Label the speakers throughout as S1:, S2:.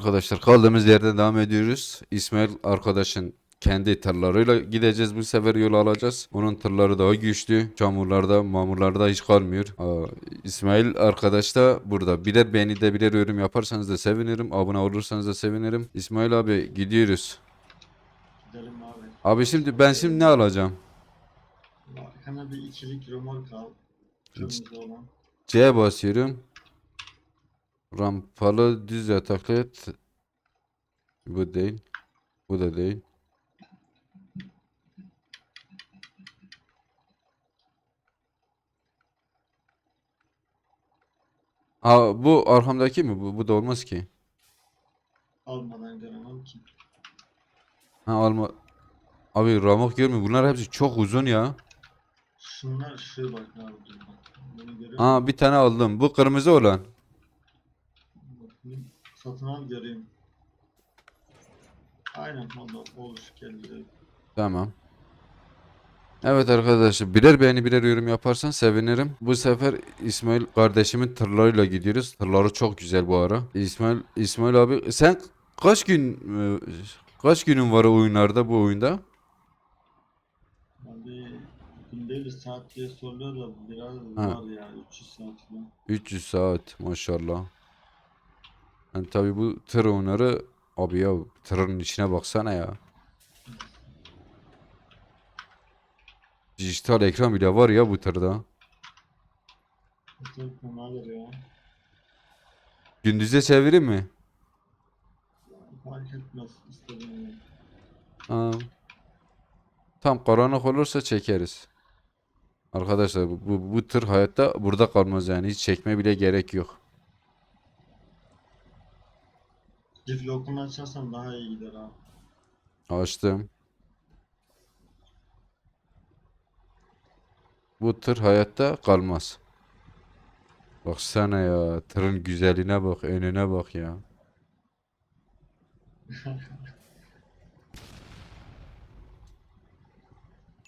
S1: Arkadaşlar kaldığımız yerden devam ediyoruz. İsmail arkadaşın kendi tırlarıyla gideceğiz bu sefer yol alacağız. Onun tırları daha güçlü. Çamurlarda, mamurlarda hiç kalmıyor. Aa, İsmail arkadaş da burada. Birer beni de birer yorum yaparsanız da sevinirim. Abone olursanız da sevinirim. İsmail abi gidiyoruz.
S2: Gidelim abi.
S1: Abi şimdi ben şimdi ne alacağım?
S2: Arkana bir ikilik römork al.
S1: C'ye basıyorum. Rampalı düz yataklı. Bu değil. Bu da değil. Ha bu arkamdaki mi? Bu, bu da olmaz ki.
S2: Almadan göremem ki.
S1: Ha alma. Abi ramak görmüyor. Bunlar hepsi çok uzun ya.
S2: Şunlar şu bak abi dur bak. Bunu görüyor musun?
S1: Ha bir tane aldım. Bu kırmızı olan.
S2: Bakayım. Satın al göreyim. Aynen o da olur geldi.
S1: Tamam. Evet arkadaşlar birer beğeni birer yorum yaparsan sevinirim. Bu sefer İsmail kardeşimin tırlarıyla gidiyoruz. Tırları çok güzel bu ara. İsmail İsmail abi sen kaç gün e, kaç günün var oyunlarda bu oyunda?
S2: Abi günde bir saat diye soruyor da biraz
S1: Ha.
S2: var ya 300 saat falan.
S1: 300 saat maşallah. Yani tabii bu tır oyunları abi ya tırın içine baksana ya. Dijital ekran bile var ya bu tırda. Gündüze çevireyim mi?
S2: Fark etmez istediğin gibi.
S1: Ha. Tam karanlık olursa çekeriz. Arkadaşlar bu, bu, bu tır hayatta burada kalmaz yani. Hiç çekme bile gerek yok.
S2: Çift lokumu açarsan daha iyi gider abi.
S1: Açtım. Bu tır hayatta kalmaz. Baksana ya. Tırın güzelliğine bak. Önüne bak ya.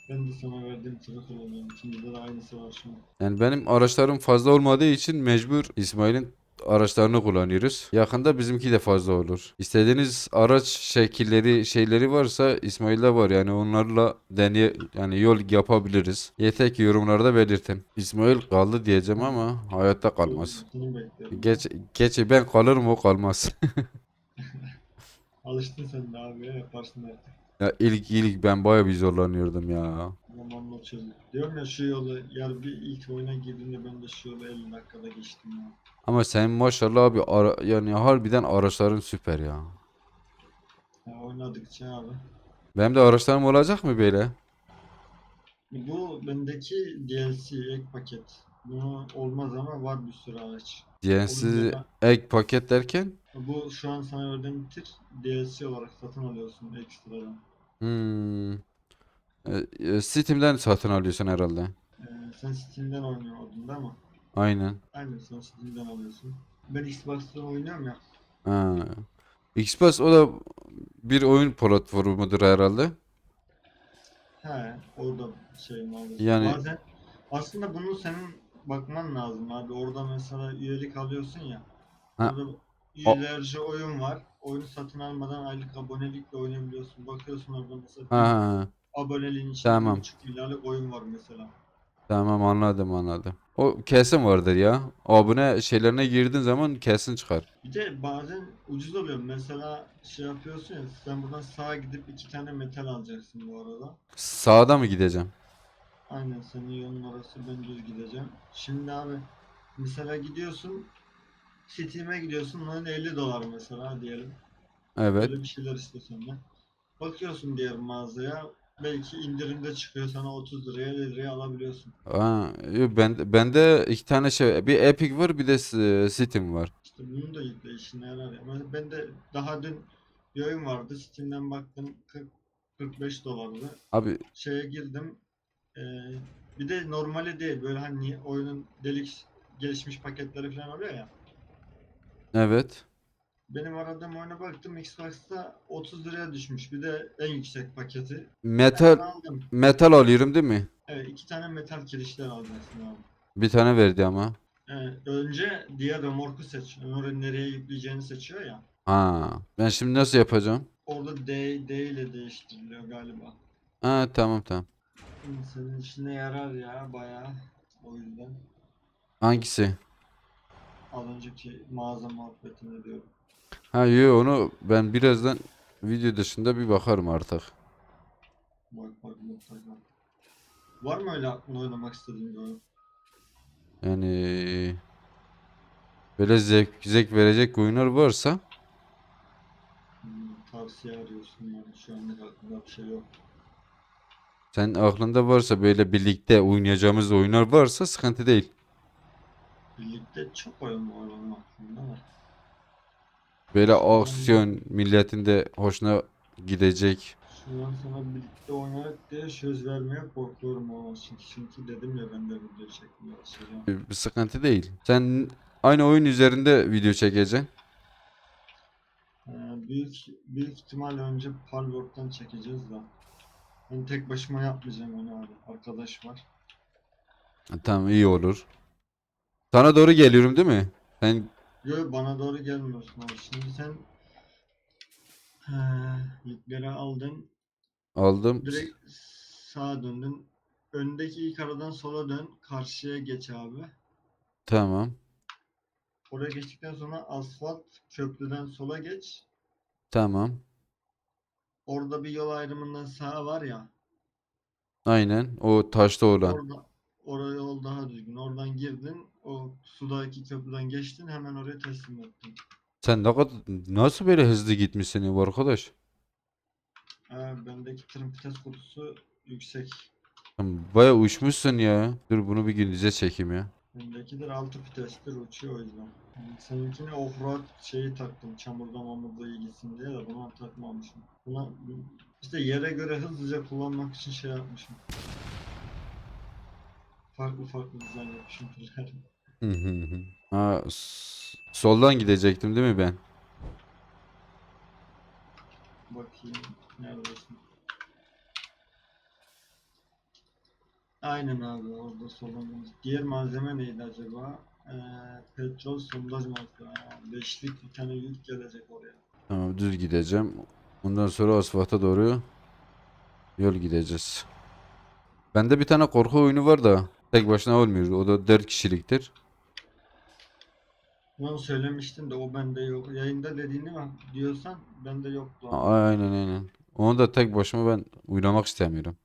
S2: Ben de sana verdiğim tırı kullanıyorum. İkimizde de aynısı var an.
S1: Yani benim araçlarım fazla olmadığı için mecbur İsmail'in araçlarını kullanıyoruz. Yakında bizimki de fazla olur. İstediğiniz araç şekilleri şeyleri varsa İsmail'de var yani onlarla deney yani yol yapabiliriz. Yeter ki yorumlarda belirtin. İsmail kaldı diyeceğim ama hayatta kalmaz. Geç geç ben kalırım o kalmaz.
S2: Alıştın sen de abi ya yaparsın artık.
S1: ya ilk ilk ben baya bir zorlanıyordum ya.
S2: Zamanla çözdük. Diyorum ya şu yolu ya bir ilk oyuna girdiğinde ben de şu yolu 50 dakikada geçtim ya.
S1: Ama sen maşallah abi ara, yani harbiden araçların süper ya.
S2: ya oynadıkça abi.
S1: Benim de araçlarım olacak mı böyle?
S2: Bu bendeki DLC ek paket. Bunu olmaz ama var bir sürü araç. Olunca
S1: ek paket derken?
S2: Bu şu an sana verdiğim tir DLC olarak satın alıyorsun ekstradan.
S1: Hmm. E, e, Steam'den satın alıyorsun herhalde.
S2: Ee, sen Steam'den oynuyordun değil mi?
S1: Aynen.
S2: Aynen sen Steam'den alıyorsun. Ben Xbox'ta oynuyorum ya.
S1: Ha. Xbox o da bir oyun platformudur herhalde.
S2: He, orada şey maalesef.
S1: Yani-
S2: Bazen aslında bunu senin bakman lazım abi. Orada mesela üyelik alıyorsun ya.
S1: Ha.
S2: Orada yüzlerce oyun var. Oyunu satın almadan aylık abonelikle oynayabiliyorsun. Bakıyorsun orada mesela
S1: Ha, ha, ha.
S2: Aboneliğin içinde
S1: Tamam.
S2: 1,5 milyarlık oyun var mesela.
S1: Tamam anladım anladım. O kesin vardır ya. Abone şeylerine girdiğin zaman kesin çıkar.
S2: Bir de bazen ucuz oluyor. Mesela şey yapıyorsun ya sen buradan sağa gidip iki tane metal alacaksın bu arada.
S1: Sağda mı gideceğim?
S2: Aynen senin yolun orası ben düz gideceğim. Şimdi abi mesela gidiyorsun Steam'e gidiyorsun lan 50 dolar mesela diyelim.
S1: Evet.
S2: Böyle bir şeyler istiyorsun senden. Bakıyorsun diğer mağazaya belki indirimde çıkıyor sana 30 liraya 50 liraya alabiliyorsun.
S1: Yo, ben bende iki tane şey bir Epic var bir de Steam var.
S2: İşte bunu da yükle işine yarar ya. Ben, de daha dün bir oyun vardı Steam'den baktım 40 45 dolardı.
S1: Abi
S2: Şeye girdim. eee, bir de normali değil böyle hani oyunun delik gelişmiş paketleri falan oluyor ya.
S1: evet.
S2: Benim aradığım oyuna baktım Xbox'ta 30 liraya düşmüş. Bir de en yüksek paketi.
S1: Metal
S2: Ben aldım.
S1: metal alıyorum değil mi?
S2: Evet iki tane metal kirişler alacaksın abi.
S1: Bir tane verdi ama.
S2: Ee, önce diğer remorku seç. Ömer'in nereye yükleyeceğini seçiyor ya.
S1: Ha, ben şimdi nasıl yapacağım?
S2: Orada D, D ile değiştiriliyor galiba.
S1: Ha tamam tamam.
S2: Senin işine yarar ya bayağı. O yüzden
S1: Hangisi?
S2: az önceki mağaza muhabbetini diyorum.
S1: Ha yo onu ben birazdan video dışında bir bakarım artık.
S2: Bak bak mutlaka. Var mı öyle aklına oynamak istediğin bir oyun?
S1: Yani böyle zevk, zevk verecek oyunlar varsa
S2: Hmm, tavsiye arıyorsun yani şu anlık aklımda bir şey yok.
S1: sen aklında varsa böyle birlikte oynayacağımız oyunlar varsa sıkıntı değil.
S2: Birlikte çok oyun var onun aklımda var.
S1: Böyle aksiyon milletin de hoşuna gidecek.
S2: Şu an sana birlikte oynarak diye söz vermeye korkuyorum ama çünkü, çünkü dedim ya ben de video çekmeye başlayacağım.
S1: Bir bir sıkıntı değil. Sen aynı oyun üzerinde video çekeceksin.
S2: Ee, büyük büyük ihtimal önce Palworld'dan çekeceğiz da. Ben tek başıma yapmayacağım onu abi. Arkadaş var.
S1: Tamam iyi olur. Sana doğru geliyorum değil mi? Sen
S2: Yo bana doğru gelmiyorsun abi. Şimdi sen He, yükleri aldın.
S1: aldım.
S2: Direkt sağa döndün. Öndeki ilk aradan sola dön. Karşıya geç abi.
S1: Tamam.
S2: Oraya geçtikten sonra asfalt köprüden sola geç.
S1: Tamam.
S2: Orada bir yol ayrımından sağa var ya.
S1: Aynen. O taşta olan.
S2: Orada oraya yol daha düzgün. Oradan girdin. O sudaki köprüden geçtin. Hemen oraya teslim ettin.
S1: Sen ne kadar nasıl böyle hızlı gitmişsin bu arkadaş?
S2: Ha, bendeki tırın vites kutusu yüksek.
S1: Sen Bayağı uçmuşsun ya. Dur bunu bir gündüze çekeyim ya.
S2: Bendekiler altı vitestir uçuyor o yüzden. Yani seninkine offroad şeyi taktım. Çamurda mamurda iyi gitsin diye de buna takmamışım. Buna işte yere göre hızlıca kullanmak için şey yapmışım. Farklı farklı dizayn yapmışım tırları.
S1: Hı hı hı. Ha, soldan gidecektim değil mi ben?
S2: Bakayım neredesin? Aynen abi orada solunumuz. Diğer malzeme neydi acaba? Ee, petrol sondaj malzeme. Beşlik bir tane yük gelecek oraya.
S1: Tamam düz gideceğim. Ondan sonra asfalta doğru yol gideceğiz. Bende bir tane korku oyunu var da tek başına olmuyor. O da 4 kişiliktir.
S2: Onu söylemiştin de o bende yok. Yayında dediğini mi diyorsan bende yoktu.
S1: A- Aynen aynen. Onu da tek başıma ben oynamak istemiyorum.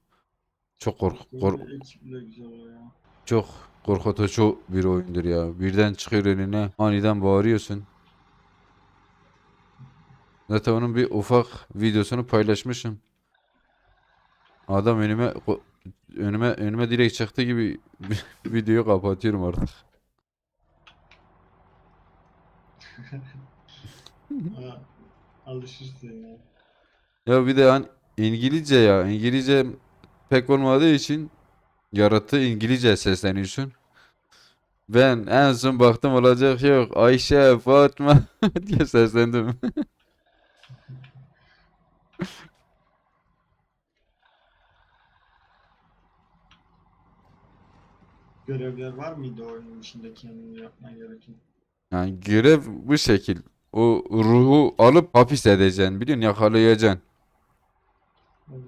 S1: Çok kork kork
S2: Böyle ekiple güzel o ya.
S1: çok korkutucu bir oyundur ya. Birden çıkıyor önüne aniden bağırıyorsun. Zaten onun bir ufak videosunu paylaşmışım. Adam önüme ko- önüme önüme direkt çıktı gibi videoyu kapatıyorum artık.
S2: Ha, alışırsın ya.
S1: Ya bir de hani İngilizce ya. İngilizce pek olmadığı için yaratığı İngilizce sesleniyorsun. Ben en son baktım olacak yok. Ayşe, Fatma diye seslendim.
S2: Görevler var mıydı oyunun içinde kendini yapman gereken?
S1: Yani görev bu şekil. O ruhu alıp hapis edeceksin. Biliyorsun yakalayacaksın.
S2: Evet.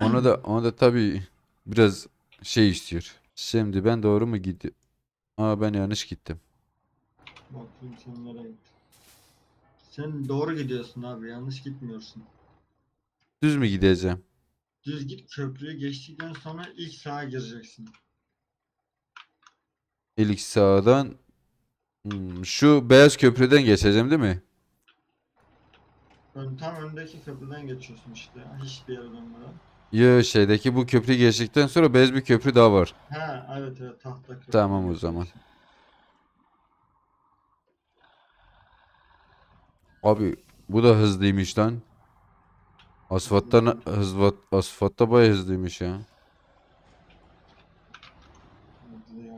S1: Onu da onu da tabii biraz şey istiyor. Şimdi ben doğru mu gidiyorum? Aa ben yanlış gittim.
S2: Bakayım sen nereye gittin. Sen doğru gidiyorsun abi yanlış gitmiyorsun.
S1: Düz mü gideceğim?
S2: Düz git köprüyü geçtikten sonra ilk sağa gireceksin.
S1: İlk sağdan Hmm, şu beyaz köprüden geçeceğim değil mi?
S2: Ön, tam öndeki köprüden geçiyorsun işte. Hiçbir yere dönmeden.
S1: Ya şeydeki bu köprü geçtikten sonra beyaz bir köprü daha var.
S2: Ha evet evet tahta köprü.
S1: Tamam o zaman. Abi bu da hızlıymış lan. Asfalttan hızlı asfaltta bayağı hızlıymış ya.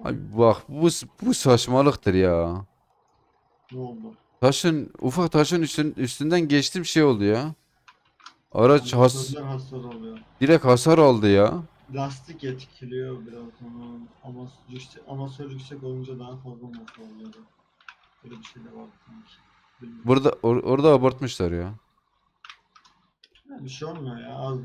S1: Abi bak bu bu saçmalıktır ya.
S2: Ne oldu?
S1: Taşın ufak taşın üstün, üstünden geçtim şey oldu ya. Araç has
S2: hasar oluyor.
S1: direkt hasar aldı ya.
S2: lastik etkiliyor biraz onu ama yüksek, amasör yüksek olunca daha fazla motor oluyor. Böyle bir şey de var sanki. Bilmiyorum.
S1: Burada or- orada abartmışlar ya.
S2: Bir şey olmuyor ya. Az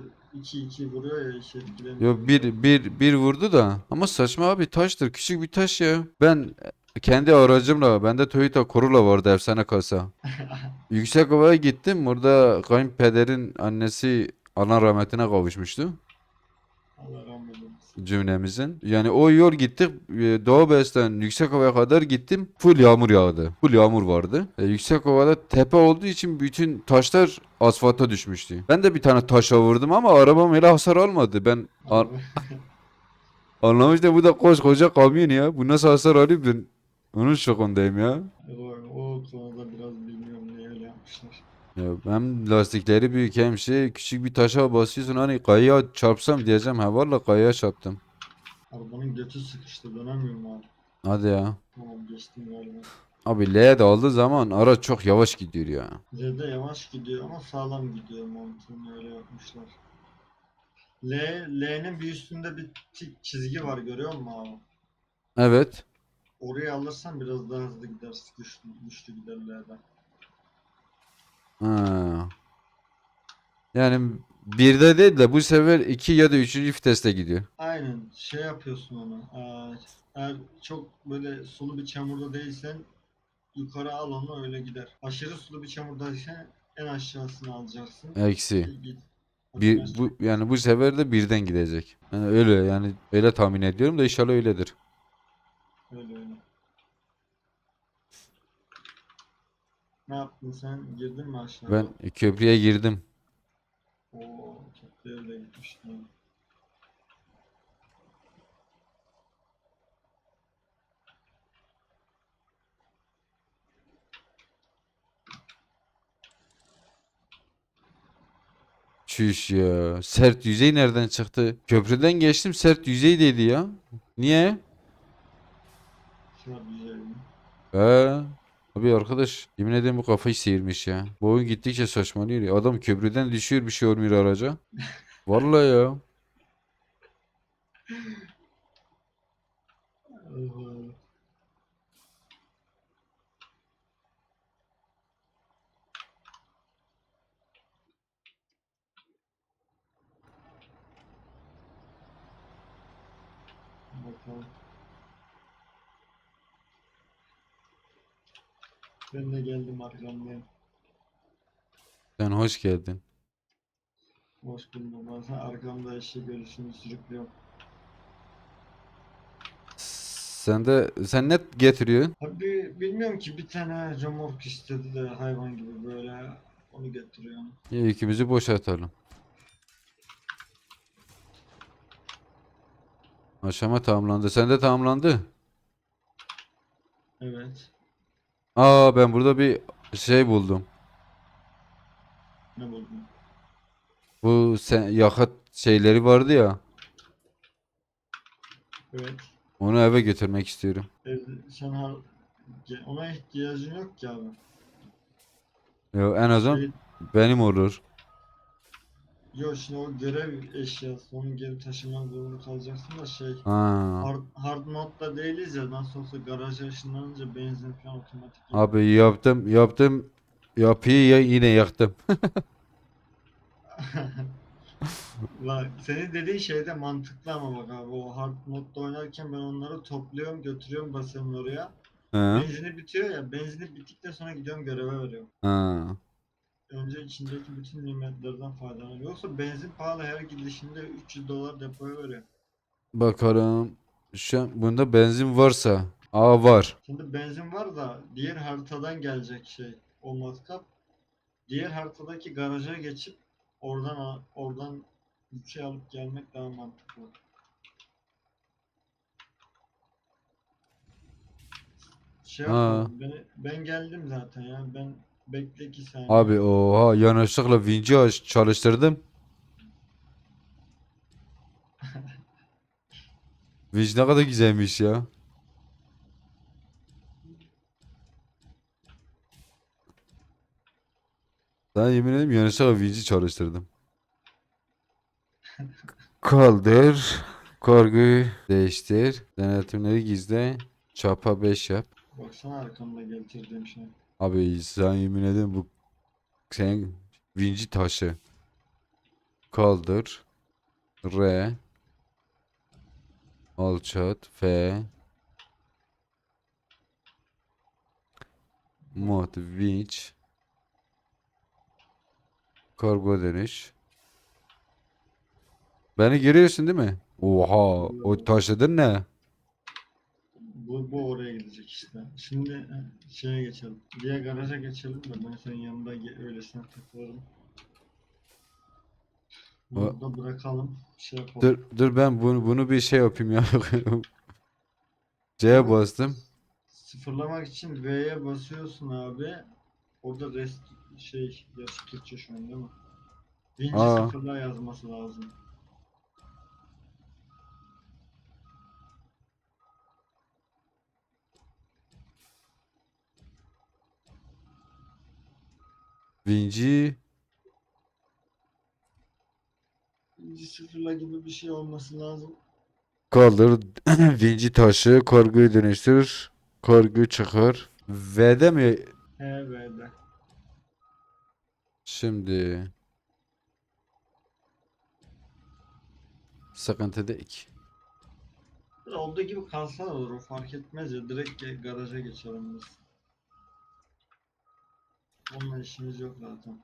S2: 2-2 vuruyor ya etkilemiyor.
S1: Yo bir bir bir vurdu da ama saçma abi taştır küçük bir taş ya. Ben kendi aracımla bende Toyota Corolla vardı efsane kasa. Yüksek havaya gittim. Orada kayınpederin annesi Allah rahmetine kavuşmuştu
S2: Allah rahmet eylesin.
S1: Cümlemizin. Yani o yol gittik. e, Doğu Bes'ten yüksek havaya kadar gittim. Full yağmur yağdı. Full yağmur vardı. E, yüksek havada tepe olduğu için bütün taşlar asfalta düşmüştü. Ben de bir tane taşa vurdum ama arabam öyle hasar almadı. Ben an- anlamıştım bu da koskoca kamyon ya. Bu nasıl hasar alıyor ben onun şokundayım ya.
S2: o, o konuda biraz bilmiyorum niye öyle yapmışlar.
S1: Ya hem lastikleri büyük hem şey küçük bir taşa basıyorsun hani kayaya çarpsam diyeceğim ha valla kayaya çarptım.
S2: Arabanın götü sıkıştı dönemiyorum abi.
S1: Hadi ya.
S2: Tamam geçtim galiba.
S1: Abi L'ye de aldığı zaman araç çok yavaş gidiyor ya.
S2: Z'de yavaş gidiyor ama sağlam gidiyor mantığını öyle yapmışlar. L, L'nin bir üstünde bir tik çizgi var görüyor musun abi?
S1: Evet.
S2: Oraya alırsan biraz daha hızlı gider, güçlü, güçlü gider L'den.
S1: Ha. Yani birde değil de bu sefer iki ya da üçüncü viteste gidiyor.
S2: Aynen şey yapıyorsun onu. Aa, eğer çok böyle sulu bir çamurda değilsen yukarı al onu öyle gider. Aşırı sulu bir çamurdaysan en aşağısını alacaksın.
S1: Eksi.
S2: Git.
S1: Bir, bu, yani bu sefer de birden gidecek. Yani öyle yani öyle tahmin ediyorum da inşallah öyledir.
S2: Öyle öyle. Ne yaptın sen? Girdin mi aşağıya?
S1: Ben köprüye girdim.
S2: Oo, çok değerli gitmiştim.
S1: Çüş ya. Sert yüzey nereden çıktı? Köprüden geçtim sert yüzey dedi ya. Niye?
S2: Şuna güzel mi?
S1: He. Abi arkadaş yemin ederim bu kafayı sıyırmış ya. Bu oyun gittikçe saçmalıyor ya. Adam köprüden düşüyor bir şey olmuyor araca. Vallahi ya.
S2: Allah. Bakalım. Ben de geldim arkamdayım.
S1: Sen hoş geldin.
S2: Hoş buldum. Ben sen arkamda eşi görüşünü sürüklüyorum.
S1: Sen de sen ne getiriyorsun?
S2: Abi bilmiyorum ki bir tane remork istedi de hayvan gibi böyle onu getiriyorum.
S1: İyi ikimizi boşaltalım. Aşama tamamlandı. Sen de tamamlandı.
S2: Evet.
S1: Aa ben burada bir şey buldum.
S2: Ne buldun?
S1: Bu sen yakıt şeyleri vardı ya.
S2: Evet.
S1: Onu eve götürmek istiyorum.
S2: Ev, sen har ge- ona ihtiyacın yok ki abi.
S1: Ya en azından
S2: Şey,
S1: benim olur.
S2: Yok şimdi o görev eşyası onu geri taşımak zorunda kalacaksın da şey
S1: Ha.
S2: hard, hard modda değiliz ya nasıl olsa garaja ışınlanınca benzin falan otomatik
S1: Abi yaptım yaptım yapıyı ya yine yaktım.
S2: Bak senin dediğin şey de mantıklı ama bak abi o hard modda oynarken ben onları topluyorum götürüyorum basıyorum oraya.
S1: Ha.
S2: Benzini bitiyor ya benzini bittikten sonra gidiyorum göreve veriyorum.
S1: Ha.
S2: Önce içindeki bütün nimetlerden faydalanıyorum. Yoksa benzin pahalı her gidişinde 300 dolar depoya veriyor.
S1: Bakalım. Şu an bunda benzin varsa. Aa var.
S2: Şimdi benzin var da diğer haritadan gelecek şey o matkap. Diğer haritadaki garaja geçip oradan al- oradan yükü alıp gelmek daha mantıklı. Şey
S1: Ha.
S2: beni, ben geldim zaten ya ben bekle iki saniye.
S1: Abi oha yanlışlıkla vinci aç- çalıştırdım. Vinci ne kadar güzelmiş ya. Ben yemin ederim yanlışlıkla vinci çalıştırdım. Kaldır. Korkuyu değiştir. Denetimleri gizle. Çapa 5 yap.
S2: Baksana arkamda getirdiğim şey.
S1: Abi sen yemin ederim bu senin vinci taşı. Kaldır. R. Alçat. F. Mod vinç. Kargo dönüş. Beni görüyorsun değil mi? Oha, o taşıdın ne?
S2: Bu, bu oraya gidecek işte. Şimdi e, şeye geçelim. Diğer garaja geçelim de ben senin yanında öylesine takılırım. Bunu da bırakalım. Şey yapalım.
S1: Dur, dur ben bunu bunu bir şey yapayım ya. C'ye bastım.
S2: Sıfırlamak için V'ye basıyorsun abi. Orada rest şey yaş Türkçe şu an değil mi? Vinci
S1: Aa.
S2: sıfırla yazması lazım.
S1: Vinci
S2: Vinci sıfırla gibi bir şey olması lazım.
S1: kaldır. Vinci taşı kargıyı dönüştür. Kargıyı çıkar. V'de mi?
S2: He V'de.
S1: Şimdi sıkıntı değil.
S2: Olduğu gibi kalsa olur fark etmez ya direkt garaja geçelim biz. Onunla işimiz yok zaten.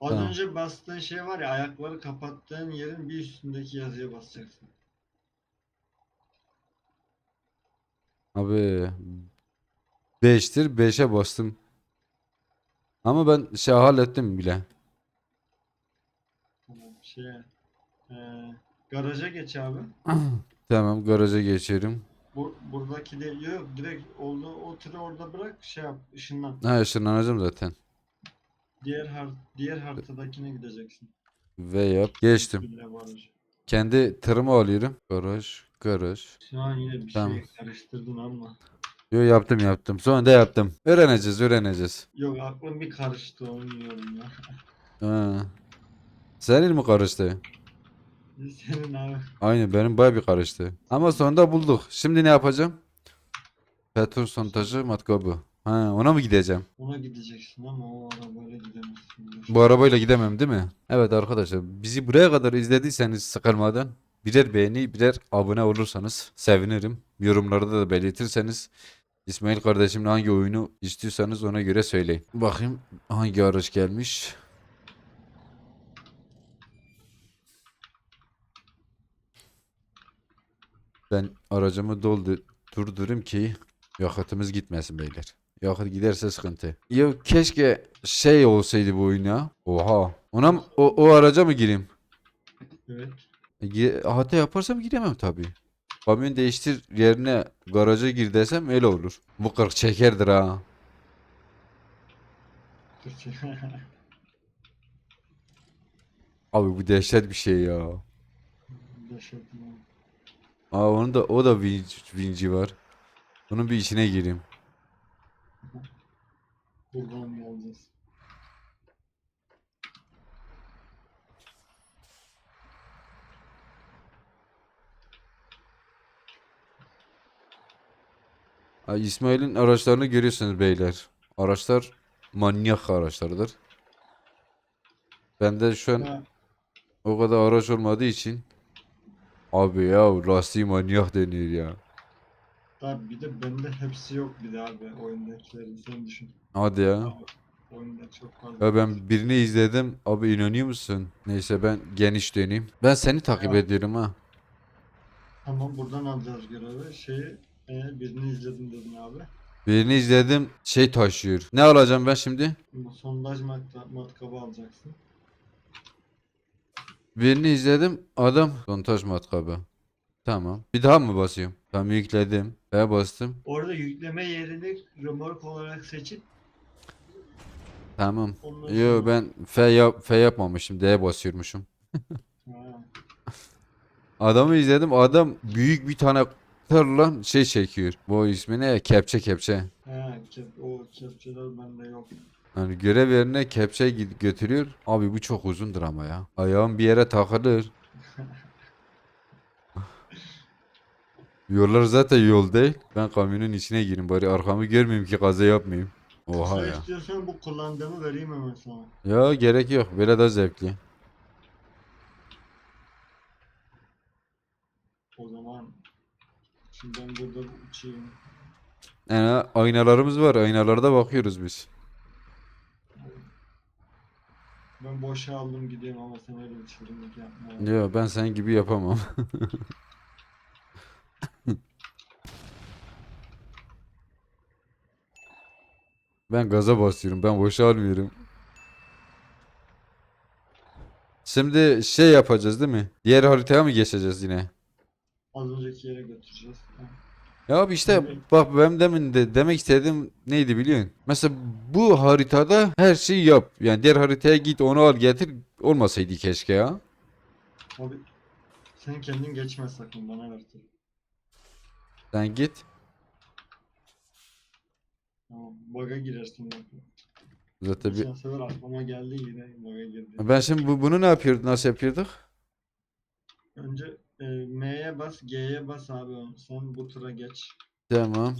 S2: Az
S1: Tamam.
S2: önce bastığın şey var ya ayakları kapattığın yerin bir üstündeki yazıya basacaksın.
S1: Abi 5'tir 5'e bastım. Ama ben şey hallettim bile.
S2: Tamam şeye. Eee garaja geç abi.
S1: Tamam garaja geçelim.
S2: Bu, buradaki de yok direkt oldu o tırı orada bırak şey yap ışınlan.
S1: Ha ışınlanacağım zaten.
S2: Diğer har diğer haritadakine gideceksin.
S1: V yap. Geçtim. Kendi tırımı alıyorum. Garaj, garaj.
S2: Şu an yine bir
S1: Tamam.
S2: şey karıştırdın ama.
S1: Yo yaptım yaptım. Sonra da yaptım. Öğreneceğiz öğreneceğiz.
S2: Yok aklım bir karıştı onu diyorum ya.
S1: Ha. Senin mi karıştı?
S2: Senin abi.
S1: Aynen benim baya bir karıştı. Ama sonunda bulduk. Şimdi ne yapacağım? Petrol sontajı matkabı. Ha ona mı gideceğim?
S2: Ona gideceksin ama o arabayla gidemezsin.
S1: Bu arabayla gidemem değil mi? Evet arkadaşlar bizi buraya kadar izlediyseniz sıkılmadan birer beğeni birer abone olursanız sevinirim. Yorumlarda da belirtirseniz İsmail kardeşimle hangi oyunu istiyorsanız ona göre söyleyin. Bakayım hangi araç gelmiş. Ben aracımı doldur durdurayım ki yakıtımız gitmesin beyler. Yakıt giderse sıkıntı. Ya keşke şey olsaydı bu oyun ya. Oha. Ona mı- o, o araca mı gireyim?
S2: Evet.
S1: E, gi- hata yaparsam giremem tabii. Kamyon değiştir yerine garaja gir desem öyle olur. Bu 40 çekerdir ha. Abi bu dehşet bir şey ya.
S2: Yaşadım.
S1: Aa onun da o da vinci, vinci var. Bunun bir içine gireyim.
S2: Buradan geleceğiz.
S1: Ay, İsmail'in araçlarını görüyorsunuz beyler. Araçlar manyak araçlardır. Bende şu an
S2: Ha,
S1: o kadar araç olmadığı için abi ya lastiği manyak deniyor ya.
S2: Tabii bir de bende hepsi yok bir de abi oyundakilerin sen düşün.
S1: Hadi ya.
S2: Oyunda çok fazla.
S1: Ya ben birini izledim. Abi inanıyor musun? Neyse ben geniş döneyim. Ben seni takip
S2: Ya.
S1: ediyorum ha.
S2: Tamam buradan alacağız görevi. Şeyi e, birini izledim dedin abi.
S1: Birini izledim. Şey taşıyor. Ne alacağım ben şimdi?
S2: Bu sondaj matka, matkabı alacaksın.
S1: Birini izledim. Adam montaj matkabı. Tamam. Bir daha mı basıyorum? Tamam yükledim. Ben bastım.
S2: Orada yükleme yerini römork olarak seçip
S1: Tamam.
S2: ondan
S1: Yo
S2: sonra-
S1: ben F, yap, F yapmamışım. D basıyormuşum.
S2: Ha,
S1: Adamı izledim. Adam büyük bir tane tırla şey çekiyor. Bu ismi ne? Kepçe kepçe.
S2: ha, kep, o kepçeler bende yok.
S1: Yani görev yerine kepçe götürüyor. Abi bu çok uzundur ama ya. Ayağım bir yere takılır. Yollar zaten yol değil. Ben kamyonun içine gireyim bari arkamı görmeyeyim ki kaza yapmayayım. Oha
S2: Sen
S1: ya.
S2: istiyorsan bu kullandığımı vereyim hemen sana.
S1: Ya gerek yok. Böyle daha zevkli.
S2: O zaman şimdi ben burada uçayım.
S1: Yani aynalarımız var. Aynalarda bakıyoruz biz.
S2: Ben boşa aldım gidiyorum ama sen öyle bir çılgınlık yapma.
S1: Ya ben senin gibi yapamam. Ben gaza basıyorum. Ben boşa almıyorum. Şimdi şey yapacağız değil mi? Diğer haritaya mı geçeceğiz yine?
S2: Az önceki yere götüreceğiz.
S1: Ya abi işte bak ben demin de demek istediğim neydi biliyorsun? Mesela bu haritada her şeyi yap. Yani diğer haritaya git onu al getir. Olmasaydı keşke ya.
S2: Abi sen kendin geçme sakın bana ver.
S1: Sen git.
S2: Tamam. Bug'a girersin. bak.
S1: Zaten bir...
S2: Geçen sefer aklıma geldi yine bug'a girdi.
S1: Ben şimdi bu, bunu ne yapıyorduk? Nasıl yapıyorduk?
S2: Önce e, M'ye bas, G'ye bas abi. Sen bu tura geç.
S1: Tamam.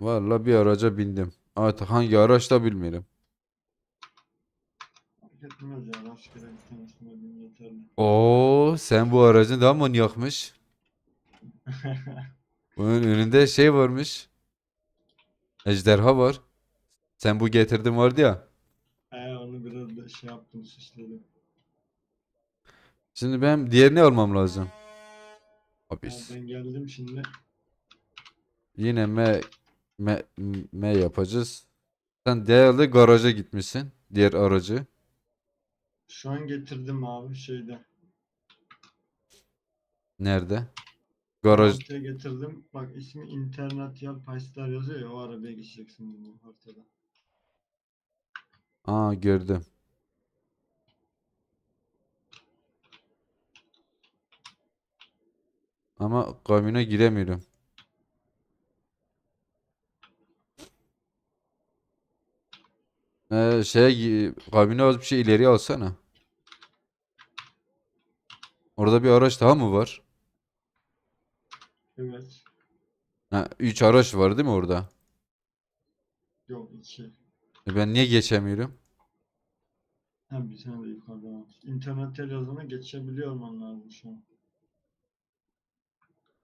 S1: Vallahi bir araca bindim. Artık hangi araçta bilmiyorum.
S2: Etmez ya. Rastgele bir tanesine bin yeterli.
S1: Oo, sen bu aracın daha manyakmış. Bunun önünde şey varmış. Ejderha var. Sen bu getirdin vardı ya.
S2: He onu biraz da şey yaptım süsledim.
S1: Şimdi ben diğerini almam lazım. Abi
S2: ben geldim şimdi.
S1: yine M, M, M yapacağız. Sen değerli garaja gitmişsin. Diğer aracı.
S2: Şu an getirdim abi şeyde.
S1: Nerede? Garaj.
S2: Haritaya getirdim. Bak ismi International Paystar yazıyor ya o arabaya geçeceksin bu haritada.
S1: Aa gördüm. Ama kamyona giremiyorum. Ee, gi- kamyona az bir şey ileri alsana. Orada bir araç daha mı var?
S2: Evet.
S1: Ha, 3 araç var değil mi orada?
S2: Yok iki.
S1: E ben niye geçemiyorum?
S2: Ha bir tane de yukarıda var. International yazına geçebiliyor olman lazım şu an.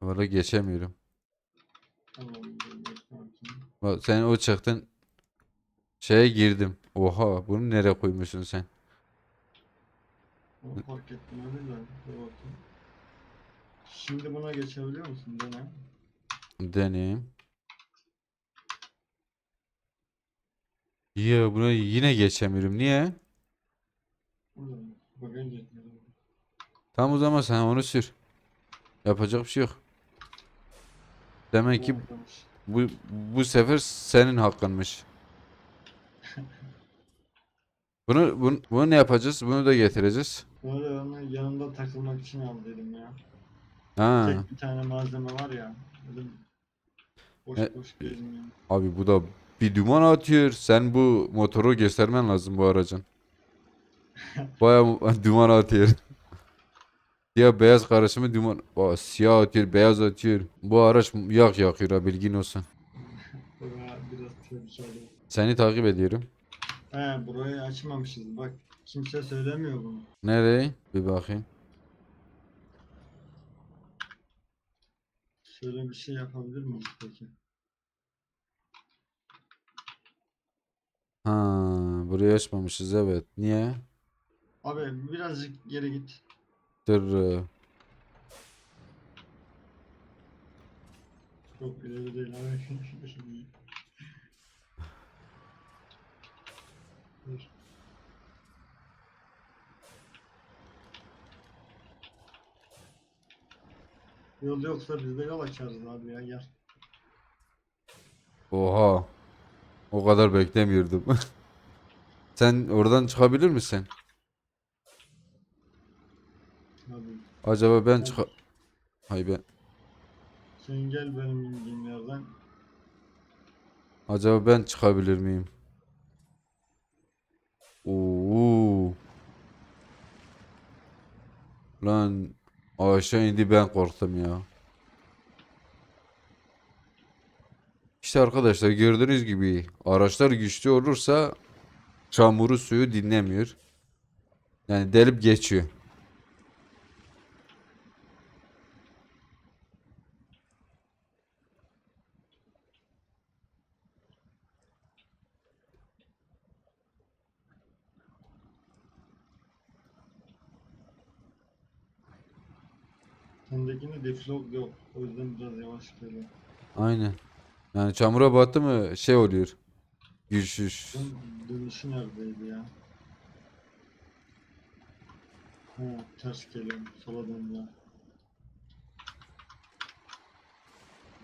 S1: Valla geçemiyorum.
S2: Tamam.
S1: Bak sen o çıktın. Şeye girdim. Oha bunu nereye koymuşsun sen?
S2: Onu fark ettim öyle de. Dur bakayım. Şimdi buna geçebiliyor musun? Dene.
S1: Deneyim. Ya buna yine geçemiyorum. Niye?
S2: Burada mı? Bagaj yetmedi.
S1: Tamam o zaman sen onu sür. Yapacak bir şey yok. Demek ki bu bu sefer senin hakkınmış. Bunu, bunu, bunu ne yapacağız? Bunu da getireceğiz.
S2: Böyle yanında takılmak için al dedim ya.
S1: Ha.
S2: Tek bir tane malzeme var ya. Dedim boş
S1: E-
S2: boş.
S1: Abi bu da bir duman atıyor. Sen bu motoru göstermen lazım bu aracın. Baya duman atıyor. Siyah beyaz karışımı duman. Aa, siyah atıyor, beyaz atıyor. Bu araç yak yakıyor ha bilgin olsun.
S2: Biraz.
S1: Seni takip ediyorum.
S2: He burayı açmamışız bak. Kimse söylemiyor bunu.
S1: Nereye? Bir bakayım.
S2: Şöyle bir şey yapabilir miyiz peki?
S1: Ha, burayı açmamışız evet. Niye?
S2: Abi birazcık geri git.
S1: Dur.
S2: Çok ileri değil abi. Dur. Yol yoksa biz de yol açarız abi ya gel.
S1: Oha. O kadar beklemiyordum. Sen oradan çıkabilir misin?
S2: Abi
S1: Acaba ben çıka... Hay ben...
S2: Sen gel benim indiğim yerden.
S1: Acaba ben çıkabilir miyim? Oo. Lan aşağı indi ben korktum ya. İşte arkadaşlar gördüğünüz gibi araçlar güçlü olursa çamuru suyu dinlemiyor. Yani delip geçiyor.
S2: Deflog yok. O yüzden biraz yavaş geliyor.
S1: Aynen. Yani çamura battı mı şey oluyor. Güçsüz.
S2: Bunun dönüşü neredeydi ya? Ha, ters geliyorum. Sola döndü.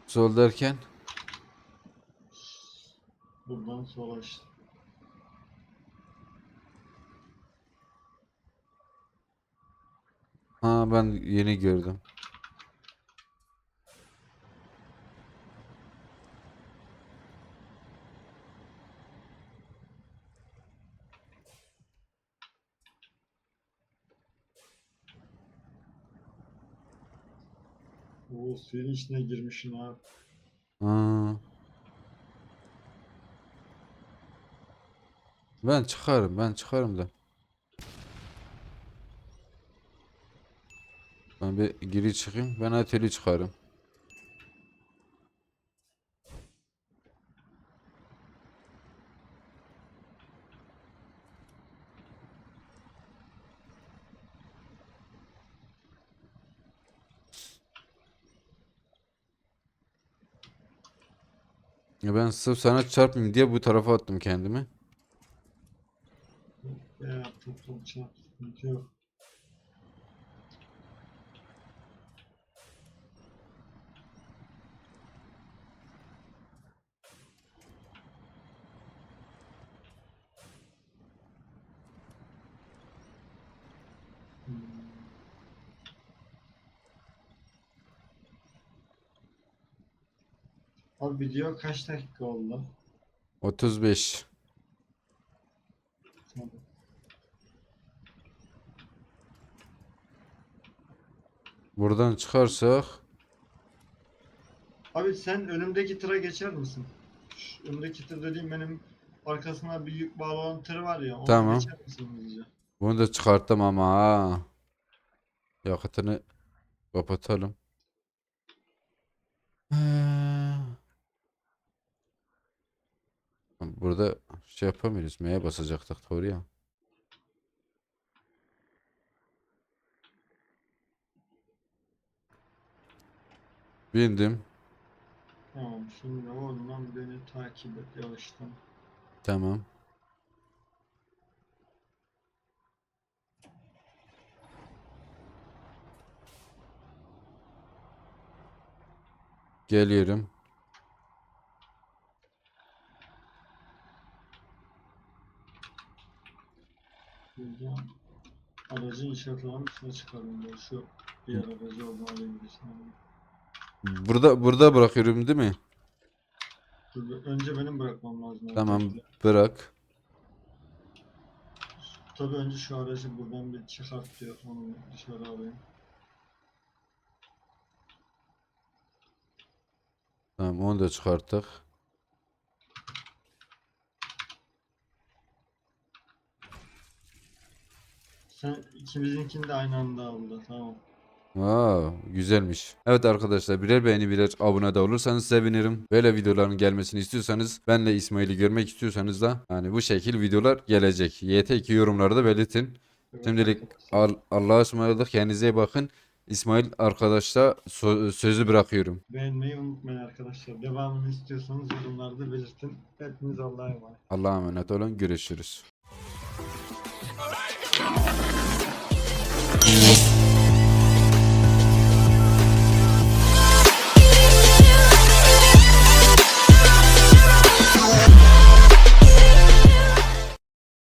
S1: Sol derken
S2: Buradan sola işte.
S1: ha ben yeni gördüm.
S2: Suyun içine girmişsin abi.
S1: Ha. Ben çıkarım, ben çıkarım da. Ben bir geri çıkayım. Ben atölye çıkarım. Ya ben sırf sana çarpmayayım diye bu tarafa attım kendimi.
S2: Veya toplam çarp sıkıntı yok. Abi video kaç dakika oldu?
S1: 35.
S2: Tamam.
S1: Buradan çıkarsak
S2: Abi sen önümdeki tıra geçer misin? Şu önümdeki tır dediğim benim arkasına bir yük bağlanan tır var ya. Ona
S1: Tamam.
S2: geçer misin hızlıca?
S1: bunu da çıkarttım ama ha. Yakıtını kapatalım. Burada şey yapamıyoruz. M'ye basacaktık doğru ya. Bindim.
S2: Tamam şimdi oradan beni takip et yavaştan.
S1: Tamam. Geliyorum.
S2: Burada aracın işaretlerinin üstüne çıkardım ben şu diğer aracı bir saniye.
S1: Burada burada bırakıyorum değil mi?
S2: Bir- önce benim bırakmam lazım.
S1: Tamam
S2: öncelikle.
S1: bırak.
S2: Tabii önce şu aracı buradan bir çıkart diyor. Onu dışarı alayım.
S1: Tamam onu da çıkarttık.
S2: Sen ikimizinkini de aynı anda aldı. Tamam.
S1: Aa, güzelmiş. Evet arkadaşlar birer beğeni birer abone de olursanız sevinirim. Böyle videoların gelmesini istiyorsanız benle İsmail'i görmek istiyorsanız da yani bu şekil videolar gelecek. YT2 yorumlarda belirtin. Şimdilik. Al Allah'a ısmarladık. Kendinize iyi bakın. İsmail arkadaşla so- sözü bırakıyorum.
S2: Beğenmeyi unutmayın arkadaşlar. Devamını istiyorsanız yorumlarda belirtin. Hepiniz Allah'a emanet.
S1: Allah'a emanet olun. Görüşürüz. Mm-hmm.